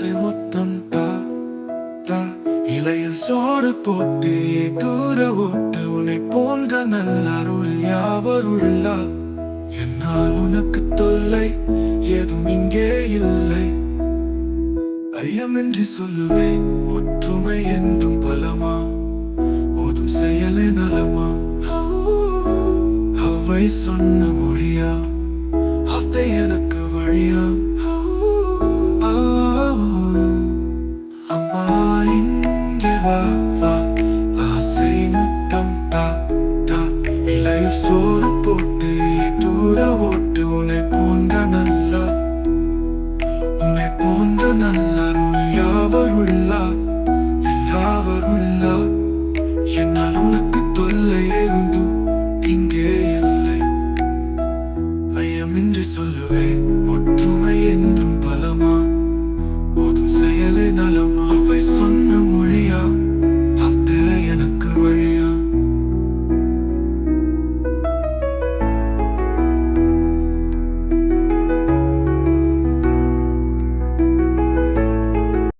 ஆசை மொத்தம் இலையில் சோறு போட்டு தூர ஓட்டு உன்னை போன்ற நல்லருள் யாவர் உள்ளா என்னால் உனக்கு தொல்லை ஏதும் இங்கே இல்லை. ஐயமின்றி சொல்லுவேன் ஒற்றுமை என்றும் பலமா? போதும் செயலே நலமா? அவை சொன்ன மொழியா? அவை எனக்கு வழியா? வா வா. ஆசை முத்தம் தா தா இலையில் சோறு போட்டு தூர ஓட்டு உன்னை போன்ற நல்லா உன்னை போன்ற நல்லருள் யாவருள்ளா எல்லாவருள்ளா என்னால் உனக்கு தொல்லை இருந்தும் இங்கே இல்லை. ஐயமின்றி சொல்லுவேன் ஒற்றுமை